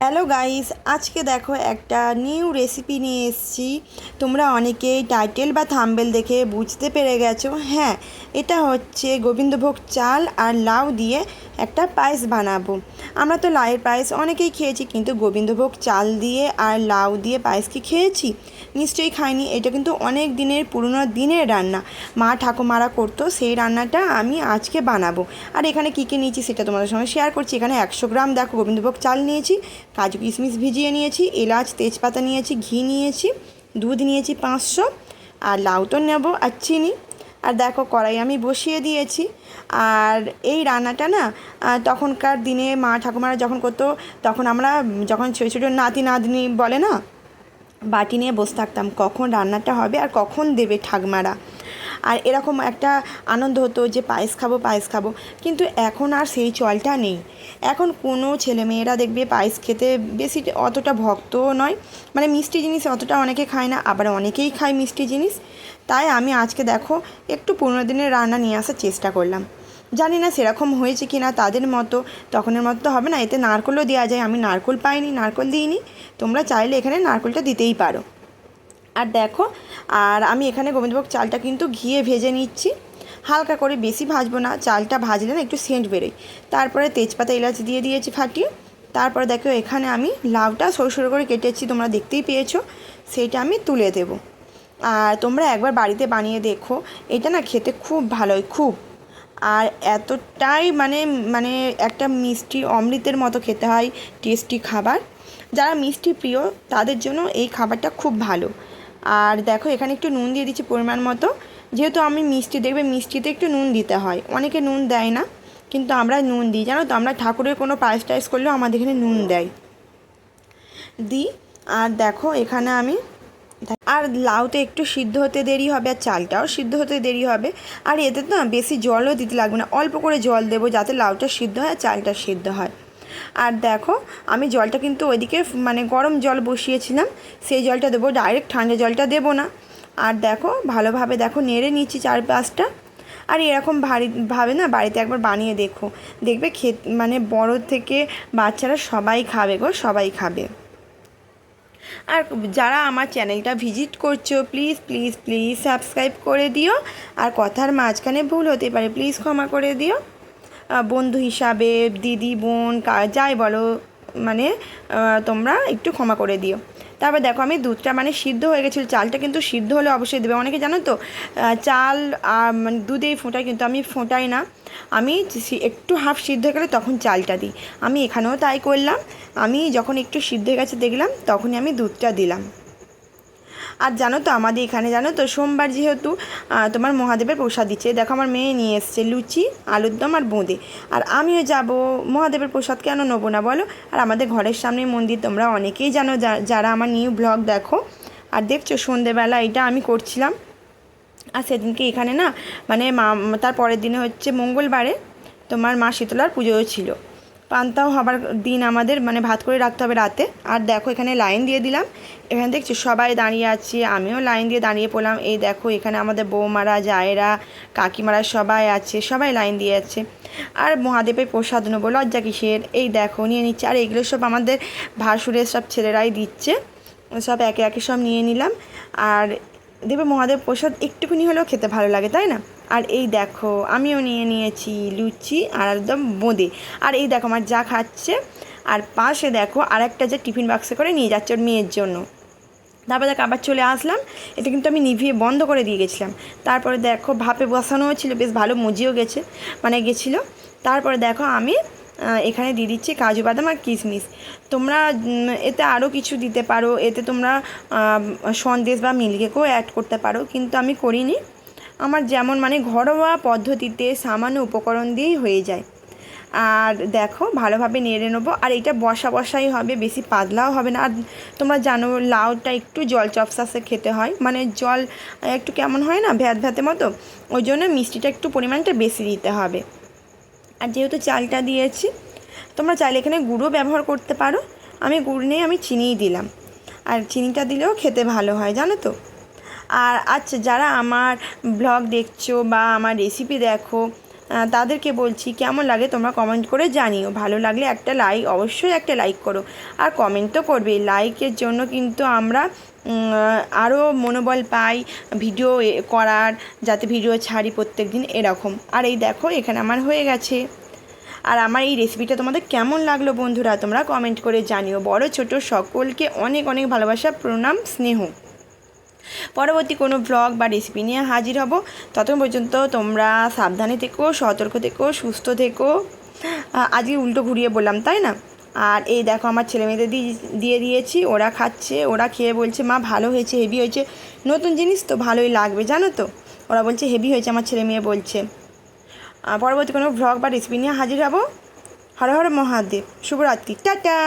Hello guys আজকে দেখো একটা নিউ রেসিপি নিয়ে এসেছি। তোমরা অনেকেই টাইটেল বা থাম্বেল দেখে বুঝতে পেরে গেছো। হ্যাঁ এটা হচ্ছে গোবিন্দভোগ চাল আর লাউ দিয়ে একটা পায়েস বানাবো। আমরা তো লাউয়ের পায়েস অনেকেই খেয়েছি, কিন্তু গোবিন্দভোগ চাল দিয়ে আর লাউ দিয়ে পায়েস কি খেয়েছি? নিশ্চয়ই খাইনি, এটা কিন্তু অনেক দিনের পুরনো দিনের রান্না। মা ঠাকুমারা করতো, সেই রান্নাটা আমি আজকে বানাবো। আর এখানে কী কী নিয়েছি সেটা তোমাদের সঙ্গে শেয়ার করছি। এখানে একশো গ্রাম দেখো গোবিন্দভোগ চাল নিয়েছি, কাজু কিশমিশ ভিজিয়ে নিয়েছি, এলাচ, তেজপাতা নিয়েছি, ঘি নিয়েছি, দুধ নিয়েছি পাঁচশো, আর লাউ তো নেব আর চিনি। আর দেখো কড়াই আমি বসিয়ে দিয়েছি। আর এই রান্নাটা না তখনকার দিনে মা ঠাকুমারা যখন করতো, তখন আমরা যখন ছোটো ছোটো নাতি নাতনি বলে না, বাটি নিয়ে বসে থাকতাম, কখন রান্নাটা হবে আর কখন দেবে ঠাকমারা। আর এরকম একটা আনন্দ হতো যে পায়েস খাব পায়েস খাব। কিন্তু এখন আর সেই চলটা নেই। এখন কোনো ছেলেমেয়েরা দেখবে পায়েস খেতে বেশি অতটা ভক্তও নয়। মানে মিষ্টি জিনিস অতটা অনেকে খায় না, আবার অনেকেই খায় মিষ্টি জিনিস। তাই আমি আজকে দেখো, একটু পুরোনো দিনের রান্না নিয়ে আসার চেষ্টা করলাম। জানি না সেরকম হয়েছে কি না তাদের মতো, তখনের মতো তো হবে না। এতে নারকলও দেওয়া যায়। আমি নারকল পাইনি, নারকল দিইনি। তোমরা চাইলে এখানে নারকলটা দিতেই পারো। আর দেখো, আর আমি এখানে গোবিন্দভোগ চালটা কিন্তু ঘিয়ে ভেজে নিচ্ছি। হালকা করে বেশি ভাজবো না, চালটা ভাজলে না একটু সেন্ট বেরোয়। তারপরে তেজপাতা এলাচ দিয়ে দিয়েছি ফাটিয়ে। তারপরে দেখো, এখানে আমি লাউটা সরু সরু করে কেটেছি, তোমরা দেখতেই পেয়েছ। সেইটা আমি তুলে দেবো। আর তোমরা একবার বাড়িতে বানিয়ে দেখো, এটা না খেতে খুব ভালোই খুব। আর এতটাই মানে মানে একটা মিষ্টি অমৃতের মতো খেতে হয়, টেস্টি খাবার। যারা মিষ্টি প্রিয়, তাদের জন্য এই খাবারটা খুব ভালো। আর দেখো, এখানে একটু নুন দিয়ে দিচ্ছি পরিমাণ মতো। যেহেতু আমি মিষ্টি, দেখবে মিষ্টিতে একটু নুন দিতে হয়। অনেকে নুন দেয় না, কিন্তু আমরা নুন দিই। জানো তো, আমরা ঠাকুরের কোনো পায়েস টাইস করলেও আমাদের এখানে নুন দেয়। দিই, আর দেখো, এখানে আমি আর লাউতে একটু সিদ্ধ হতে দেরি হবে, আর চালটাও সিদ্ধ হতে দেরি হবে। আর এতে না, বেশি জলও দিতে লাগবে না। অল্প করে জল দেবো, যাতে লাউটা সিদ্ধ হয় আর চালটা সিদ্ধ হয়। আর দেখো, আমি জলটা কিন্তু ওইদিকে মানে গরম জল বসিয়েছিলাম, সেই জলটা দেবো ডাইরেক্ট ঠান্ডা জলটা দেবো না। আর দেখো, ভালোভাবে দেখো, নেড়ে নিচ্ছি চার পাঁচটা আর এরকম ভারী, ভাবে না, বাড়িতে একবার বানিয়ে দেখো। দেখবে খেত মানে বড় থেকে বাচ্চারা সবাই খাবে গো, সবাই খাবে। আর যারা আমার চ্যানেলটা ভিজিট করছ প্লিজ প্লিজ প্লিজ সাবস্ক্রাইব করে দিও। আর কথার মাঝখানে ভুল হতে পারে প্লিজ ক্ষমা করে দিও। বন্ধু হিসাবে, দিদি, বোন যাই বলো মানে তোমরা একটু ক্ষমা করে দিও। তারপর দেখো, আমি দুধটা মানে সিদ্ধ হয়ে গেছিল, চালটা কিন্তু সিদ্ধ হলে অবশ্যই দেবে। অনেকে জানো তো চাল মানে দুধেই ফোটাই কিন্তু আমি ফোঁটাই না। আমি একটু হাফ সিদ্ধ হয়ে গেলে তখন চালটা দিই। আমি এখানেও তাই করলাম। আমি যখন একটু সিদ্ধ হয়ে গেছে দেখলাম, তখনই আমি দুধটা দিলাম। আর জানো তো আমাদের এখানে, জানো তো সোমবার যেহেতু তোমার মহাদেবের প্রসাদ দিচ্ছে। দেখো আমার মেয়ে নিয়ে এসছে লুচি, আলুর দম আর বোঁদে। আর আমিও যাব, মহাদেবের প্রসাদ কেন নেব না বলো? আর আমাদের ঘরের সামনে মন্দির, তোমরা অনেকেই জানো যারা আমার নিউ ব্লগ দেখো। আর দেখছ সন্ধেবেলা, এটা আমি করছিলাম। আর সেদিনকে এখানে না মানে মা, তার পরের দিনে হচ্ছে মঙ্গলবারে তোমার মা শীতলার পুজোও ছিল। পান্তাও হবার দিন আমাদের মানে ভাত করে রাখতে হবে রাতে। আর দেখো এখানে লাইন দিয়ে দিলাম। এখানে দেখছি সবাই দাঁড়িয়ে আছে, আমিও লাইন দিয়ে দাঁড়িয়ে পড়লাম। এই দেখো এখানে আমাদের বৌমারা, জায়েরা, কাকিমারা সবাই আছে, সবাই লাইন দিয়ে আছে। আর মহাদেবের প্রসাদ নেব, লজ্জা কিসের? এই দেখো নিয়ে নিচ্ছে। আর এগুলো সব আমাদের ভাসুরের সব ছেলেরাই দিচ্ছে। সব একে একে সব নিয়ে নিলাম। আর দেবে মহাদেব প্রসাদ একটুখানি হলেও খেতে ভালো লাগে, তাই না? আর এই দেখো, আমিও নিয়ে নিয়েছি লুচি আর একদম বোঁদে। আর এই দেখো, আমার যা খাচ্ছে। আর পাশে দেখো আর একটা যে টিফিন বাক্সে করে নিয়ে যাচ্ছে ওর মেয়ের জন্য। তারপরে দেখো, আবার চলে আসলাম। এটা কিন্তু আমি নিভিয়ে বন্ধ করে দিয়ে গেছিলাম। তারপরে দেখো, ভাপে বসানোও ছিল, বেশ ভালো মজিও গেছে মানে গেছিল। তারপরে দেখো, আমি এখানে দিয়ে দিচ্ছি কাজু বাদাম আর কিশমিশ। তোমরা এতে আরও কিছু দিতে পারো। এতে তোমরা সন্দেশ বা মিল্কেকেও অ্যাড করতে পারো, কিন্তু আমি করিনি। আমার যেমন মানে ঘরোয়া পদ্ধতিতে সামান্য উপকরণ দিয়েই হয়ে যায়। আর দেখো, ভালোভাবে নেড়ে নেব। আর এটা বসা বসাই হবে, বেশি পাতলাও হবে না। আর তোমরা জানো, লাউটা একটু জল চপসাসে খেতে হয়। মানে জল একটু কেমন হয় না, ভ্যাত ভ্যাতে মতো? ওই জন্য মিষ্টিটা একটু পরিমাণটা বেশি দিতে হবে। আর যেহেতু চালটা দিয়েছি, তোমরা চাইলে এখানে গুঁড়ো ব্যবহার করতে পারো। আমি গুড় নিয়ে আমি চিনিই দিলাম। আর চিনিটা দিলেও খেতে ভালো হয়, জানো তো? আর আচ্ছা যারা আমার ব্লগ দেখছ বা আমার রেসিপি দেখো তাদেরকে বলছি, কেমন লাগে তোমরা কমেন্ট করে জানিও। ভালো লাগলে একটা লাইক অবশ্যই একটা লাইক করো। আর কমেন্ট তো করবে। লাইকের জন্য কিন্তু আমরা আরও মনোবল পাই ভিডিও করার, যাতে ভিডিও ছাড়ি প্রত্যেক দিন এরকম। আর এই দেখো, এখানে আমার হয়ে গেছে। আর আমার এই রেসিপিটা তোমাদের কেমন লাগল বন্ধুরা, তোমরা কমেন্ট করে জানিও। বড়, ছোট, সকলকে অনেক অনেক ভালোবাসা, প্রণাম, স্নেহ। পরবর্তী কোনো ব্লগ বা রেসিপি নিয়ে হাজির হব। ততক্ষণ পর্যন্ত তোমরা সাবধানে থেকো, সতর্ক থেকো, সুস্থ থেকো। আজকে উল্টো ঘুরিয়ে বললাম, তাই না? আর এই দেখো আমার ছেলে মেয়েদের দিয়ে দিয়ে দিয়েছি, ওরা খাচ্ছে, ওরা খেয়ে বলছে, মা, ভালো হয়েছে হেভি হয়েছে। নতুন জিনিস তো ভালোই লাগবে, জানো তো? ওরা বলছে হেভি হয়েছে, আমার ছেলে মেয়ে বলছে। পরবর্তী কোনো ভ্লগ বা রেসিপি নিয়ে হাজির হব। হর হর মহাদেব। শুভরাত্রি। টাটা!